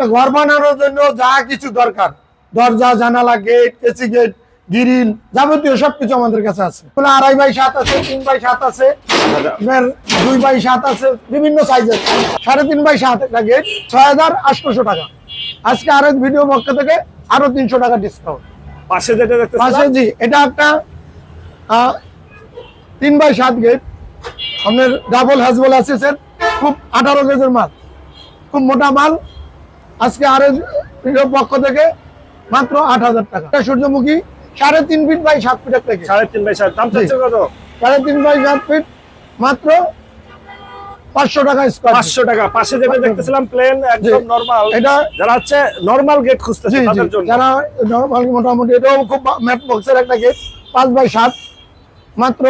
একটা ঘর বানানোর জন্য যা কিছু দরকার। দরজা জানালা গেট এসি গেট গ্রিল যাবতীয় সবকিছু আমাদের কাছে আছে। আড়াই বাই সাত আছে তিন বাই সাত আছে দুই বাই সাত আছে বিভিন্ন সাইজের সাড়ে তিন বাই সাত একটা গেট ছয় হাজার আটশোশো টাকা। আজকে আরেক ভিডিও পক্ষ থেকে আরও তিনশো টাকা ডিসকাউন্ট পাশে যেটা পাশে জি এটা একটা তিন বাই সাত গেট আপনার ডাবল হ্যাজবল আছে স্যার খুব আঠারো গেজের মাল। খুব মোটা মাল আজকে আর পক্ষ থেকে মাত্র আট হাজার টাকা। সূর্যমুখী সাড়ে তিন ফিট বাই সাত থেকে। সাড়ে তিন বাই সাত। দাম কত? সাড়ে তিন বাই সাত ফিট মাত্র পাঁচশো টাকা স্কোয়ার পাঁচশো টাকা। পাশে যেটা দেখতেছিলাম প্লেন একদম জি। নরমাল এটা যারা হচ্ছে নরমাল গেট খুঁজতেছে তাদের জন্য। যারা নর্মাল মোটামুটি এটাও খুব ম্যাট বক্সের একটা গেট পাঁচ বাই সাত মাত্র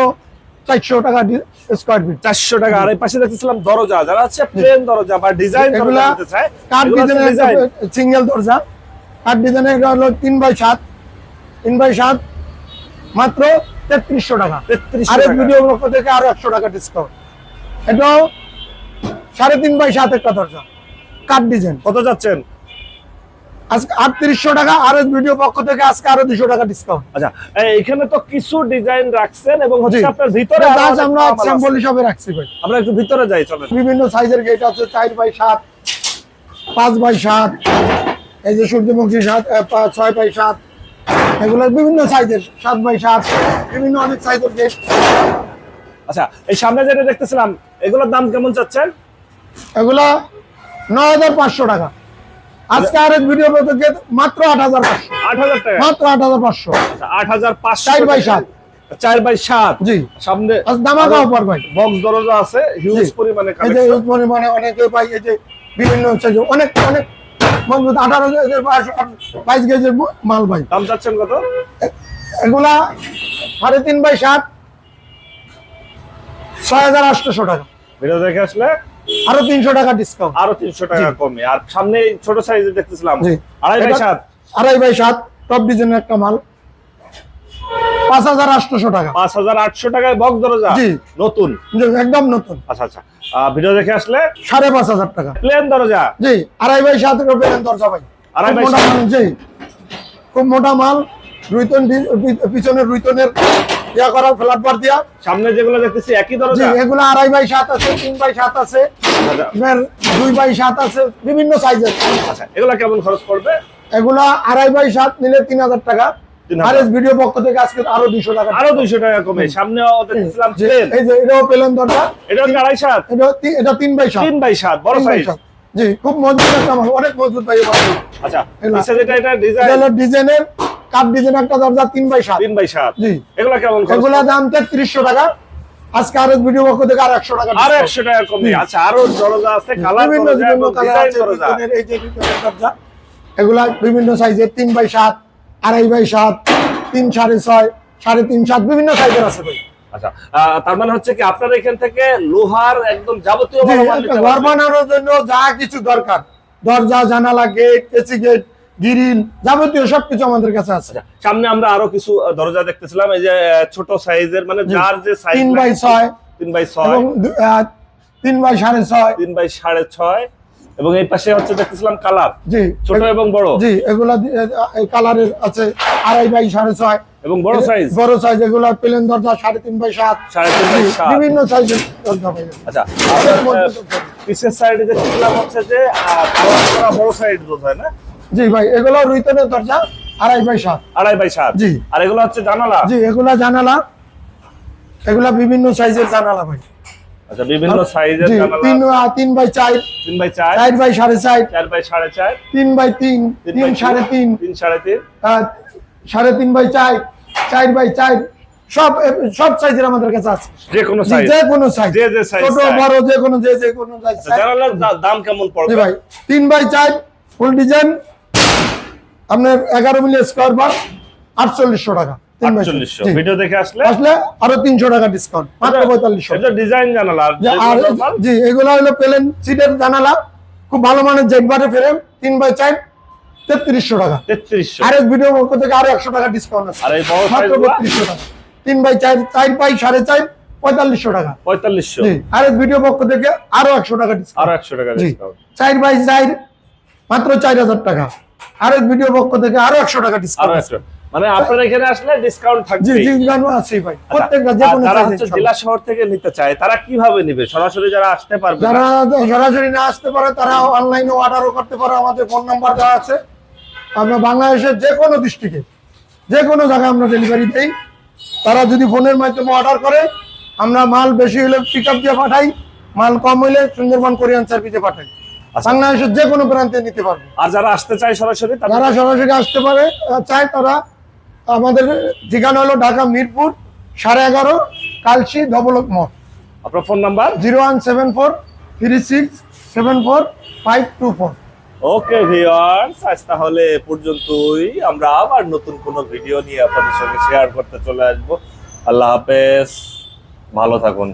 চারশো টাকা স্কোয়ার ফিট চারশো টাকা। আর এই পাশে দেখতেছিলাম দরজা। যারা প্লেন দরজা বা ডিজাইন দরজা চায় কাঠ ডিজাইনের ডিজাইন সিঙ্গেল দরজা। কাঠ ডিজাইনের এটা হলো তিন বাই সাত। তিন বাই সাত মাত্র তেত্রিশশো টাকা। আরেক ভিডিও পক্ষ থেকে আরও একশো টাকা ডিসকাউন্ট এটাও সাড়ে তিন বাই সাত একটা দরজা। কাঠ ডিজাইন কত যাচ্ছেন? আজকে আটত্রিশশো টাকা আর ভিডিও পক্ষ থেকে আজকে আরও দুশো টাকা ডিসকাউন্ট আচ্ছা এখানে তো কিছু ডিজাইন রাখছেন এবং হচ্ছে আপনার ভিতরে গাছ আমরা স্যাম্পল হিসাবে রাখছি ভাই। আমরা একটু ভিতরে যাই চলেন। বিভিন্ন সাইজের গেট আছে চার বাই সাত পাঁচ বাই সাত এই যে সূর্যমুখী সাত ছয় বাই সাত এগুলো বিভিন্ন সাইজের সাত বাই সাত বিভিন্ন অনেক সাইজের গেট আচ্ছা এই সামনে যেটা দেখতেছিলাম এগুলোর দাম কেমন চাচ্ছেন? এগুলা নয় হাজার পাঁচশো টাকা। আজকে আরেক ভিডিও থেকে মাত্র আট হাজার আট হাজার টাকা। মাত্র আট হাজার পাঁচশো। আট হাজার পাঁচশো চার বাই সাত। চার বাই সাত। জি। সামনে দামাকা অফার ভাই। বক্স দরজা আছে হিউজ পরিমাণে এই যে কালেকশন পরিমাণে অনেকে পাই এই যে বিভিন্ন অনেক অনেক আঠারো বাইশ গেজের মাল ভাই। দাম চাচ্ছেন কত? এগুলা সাড়ে তিন বাই সাত ছয় হাজার আটশোশো টাকা। ভিডিও দেখে আসলে আরও তিনশো টাকা ডিসকাউন্ট আরও তিনশো টাকা কমে। আর সামনে ছোট সাইজে দেখতেছিলাম জি। আড়াই বাই এটা- সাত। আড়াই বাই সাত টপ ডিজাইনের একটা মাল। টাকা। টাকায় বক্স দরজা? জি। নতুন? একদম নতুন। আচ্ছা আচ্ছা। ভিডিও দেখে আসলে? সাড়ে পাঁচ হাজার টাকা। প্লেন দরজা? জি আড়াই বাই সাত রুপির দরজা ভাই। বাই জি। খুব মোটা মাল রুইতন ডি- পিছনে রুইতনের ইয়া করা ফ্ল্যাটবার দিয়া। সামনে যেগুলো দেখতেছি একই দরজা? এগুলো আড়াই বাই সাত আছে তিন বাই সাত আছে আচ্ছা, দুই বাই সাত আছে বিভিন্ন সাইজের আচ্ছা এগুলা কেমন খরচ পড়বে? এগুলা আড়াই বাই সাত নিলে তিন হাজার টাকা। 3000 ভিডিও পক্ষ থেকে আজকে আরও দুইশো টাকা। আরও দুইশো টাকা কমে। সামনে দেখতেছিলাম যে- এই যে এটাও পেলেন দরজা। এটা হচ্ছে আড়াই সাত? এটা এটা তিন বাই সাত। তিন বাই সাত বড় সাইজ জি খুব মজবুত একটা অনেক মজবুত ভাই আচ্ছা এটা এটা ডিজাইন ডিজাইনের কাপ ডিজাইন একটা দরজা তিন বাই সাত। তিন বাই সাত। জি। এগুলা কেমন এগুলা দাম তেত্রিশশো টাকা। আজকে আরও ভিডিও পক্ষ থেকে আর একশো টাকা আরও। একশো টাকা কমে আচ্ছা আরও দরজা আছে কালার বিভিন্ন বিভিন্ন কালার আছে এই যে দরজা এগুলা বিভিন্ন সাইজের তিন বাই সাত আড়াই বাই সাত তিন সাড়ে ছয় সাড়ে তিন সাত বিভিন্ন সাইজের আছে ভাই। আচ্ছা তার মানে হচ্ছে কি আপনার এখান থেকে লোহার একদম যাবতীয় ঘর বানানোর জন্য যা কিছু দরকার। দরজা জানালা গেট এসি গেট গ্রিল যাবতীয় সবকিছু আমাদের কাছে আছে। সামনে আমরা আরও কিছু দরজা দেখতেছিলাম এই যে ছোট সাইজের মানে যার যে সাইজ তিন বাই ছয়। তিন বাই ছয়। তিন বাই সাড়ে ছয়। তিন বাই সাড়ে ছয়। এবং এই পাশে হচ্ছে দেখতেছিলাম কালার। জি। ছোট এবং বড়। জি এগুলা এই কালারের আছে আড়াই বাই সাড়ে ছয়। এবং বড় সাইজ বড় সাইজ এগুলো প্লেন দরজা সাড়ে তিন বাই সাত। সাড়ে তিন বাই সাত। বিভিন্ন সাইজের দরজা পাই আচ্ছা পিছের সাইডে দেখতেছিলাম হচ্ছে যে বড় সাইড বোধ হয় না? জি ভাই এগুলো রুইতনের দরজা আড়াই বাই সাত। আড়াই বাই সাত? জি। আর এগুলো হচ্ছে জানালা? জি এগুলা জানালা। এগুলা বিভিন্ন সাইজের জানালা ভাই। আচ্ছা বিভিন্ন সাইজের জানালা। তিন বাই চার। তিন বাই চার? চার বাই সাড়ে চার। চার বাই সাড়ে চার? তিন বাই তিন তিন তিন বাই সাড়ে তিন। তিন সাড়ে তিন? আহ, সাড়ে তিন বাই চার চার বাই চার। সব সব সাইজের আমাদের কাছে আছে। যে কোনো সাইজ। যে কোনো সাইজ। যে যে size ছোট বড় যে কোনো যে যে কোনো সাইজ। জানালার দাম কেমন পড়বে? ভাই তিন বাই চার ফুল ডিজাইন। আপনার এগারো মিলি স্কোয়ার বার আটচল্লিশশো টাকা। ভিডিও দেখে আসলে? আসলে আরও তিনশো টাকা ডিসকাউন্ট মাত্র পঁয়তাল্লিশশো। এটা ডিজাইন জানালা আর যে আর যেগুলো normal, জি এগুলো হলো প্লেন সিটের জানালা খুব ভালো মানের ফ্রেম তিন বাই চার তেত্রিশশো টাকা। তেত্রিশশো। ভিডিও পক্ষ থেকে আরও একশো টাকা ডিসকাউন্ট আছে। আর মাত্র বত্রিশশো টাকা। তিন বাই চার চার বাই সাড়ে চার পঁয়তাল্লিশশো টাকা। পঁয়তাল্লিশশো। ভিডিও পক্ষ থেকে আরও একশো টাকা আরও একশো টাকা চার বাই চার মাত্র চার হাজার টাকা। আরেক ভিডিও পক্ষ থেকে আরও একশো টাকা ডিসকাউন্ট মানে আপনার এখানে আসলে ডিসকাউন্ট থাকবে জি জি গানও আছে ভাই। প্রত্যেকটা যে কোনো যারা হচ্ছে জেলা শহর থেকে নিতে চায় তারা কীভাবে নিবে? সরাসরি যারা আসতে পারবে যারা সরাসরি না আসতে পারে তারা অনলাইনে অর্ডারও করতে পারে। আমাদের ফোন নাম্বার দেওয়া আছে। আমরা বাংলাদেশের যে কোনো ডিস্ট্রিক্টে যে কোনো জায়গায় আমরা ডেলিভারি দেই। তারা যদি ফোনের মাধ্যমে অর্ডার করে আমরা মাল বেশি হলে পিক আপ দিয়ে পাঠাই মাল কম হলে সুন্দরবন কোরিয়ান সার্ভিসে পাঠাই। আচ্ছা। বাংলাদেশের যে কোনো প্রান্তে নিতে পারবে। আর যারা আসতে চায় সরাসরি তারা যারা সরাসরি আসতে পারে চায় তারা আমাদের ঠিকানা হলো ঢাকা মিরপুর সাড়ে এগারো কালসি ডবল মঠ আপনার phone number? Zero one seven four three six seven four five two four. Okay viewers আজ তাহলে এ পর্যন্তই। আমরা আবার নতুন কোনো ভিডিও নিয়ে আপনাদের সঙ্গে শেয়ার করতে চলে আসব। আল্লাহ হাফেজ। ভালো থাকুন।